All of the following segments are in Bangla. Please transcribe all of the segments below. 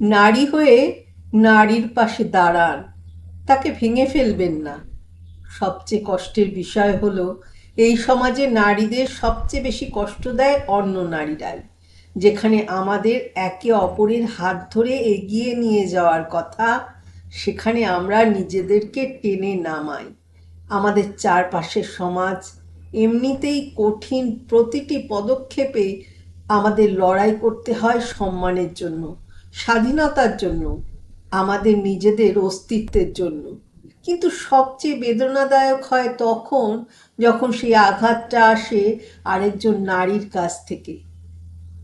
নারী হয়ে নারীর পাশে দাঁড়ান, তাকে ভেঙে ফেলবেন না। সবচেয়ে কষ্টের বিষয় হলো, এই সমাজে নারীদের সবচেয়ে বেশি কষ্ট দেয় অন্য নারীরাই, যেখানে আমাদের একে অপরের হাত ধরে এগিয়ে নিয়ে যাওয়ার কথা, সেখানে আমরা নিজেদেরকে টেনে নামাই। আমাদের চারপাশের সমাজ এমনিতেই কঠিন প্রতিটি পদক্ষেপে আমাদের লড়াই করতে হয় সম্মানের জন্য। স্বাধীনতার জন্য, আমাদের নিজেদের অস্তিত্বের জন্য। কিন্তু সবচেয়ে বেদনাদায়ক হয় তখন যখন সেই আঘাতটা আসে আরেকজন নারীর কাছ থেকে।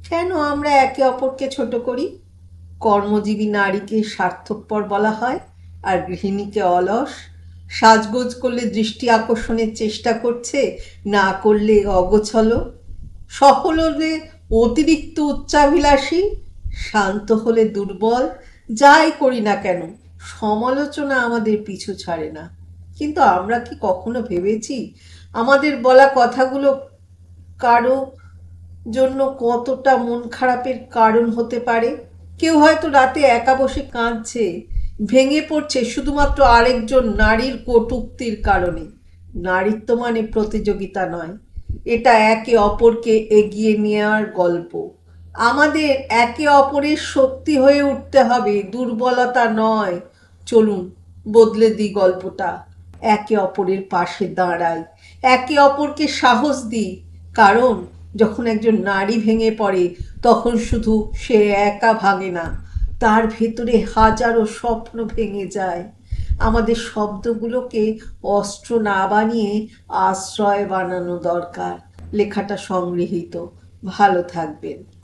কেন আমরা একে অপরকে ছোট করি? কর্মজীবী নারীকে স্বার্থপর বলা হয় আর গৃহিণীকে অলস। সাজগোজ করলে দৃষ্টি আকর্ষণের চেষ্টা করছে, না করলে অগোছল। হলে অতিরিক্ত উচ্চাভিলাষী শান্ত হলে দুর্বল, যাই করি না কেন, সমালোচনা আমাদের পিছু ছাড়ে না। কিন্তু আমরা কি কখনো ভেবেছি আমাদের বলা কথাগুলো কারও জন্য কতটা মন খারাপের কারণ হতে পারে? কেউ হয়তো রাতে একা বসে কাঁদছে, ভেঙে পড়ছে শুধুমাত্র আরেকজন নারীর কটূক্তির কারণে। নারীত্ব মানে প্রতিযোগিতা নয়, এটা একে অপরকে এগিয়ে নেওয়ার গল্প। আমাদের একে অপরের শক্তি হয়ে উঠতে হবে, দুর্বলতা নয়। চলুন, বদলে দিই গল্পটা। একে অপরের পাশে দাঁড়াই, একে অপরকে সাহস দিই। কারণ, যখন একজন নারী ভেঙে পড়ে, তখন শুধু সে একা ভাঙে না, তার ভেতরে হাজারো স্বপ্ন ভেঙে যায়। আমাদের শব্দগুলোকে অস্ত্র না বানিয়ে আশ্রয় বানানো দরকার। লেখাটা সংগৃহীত। ভালো থাকবেন।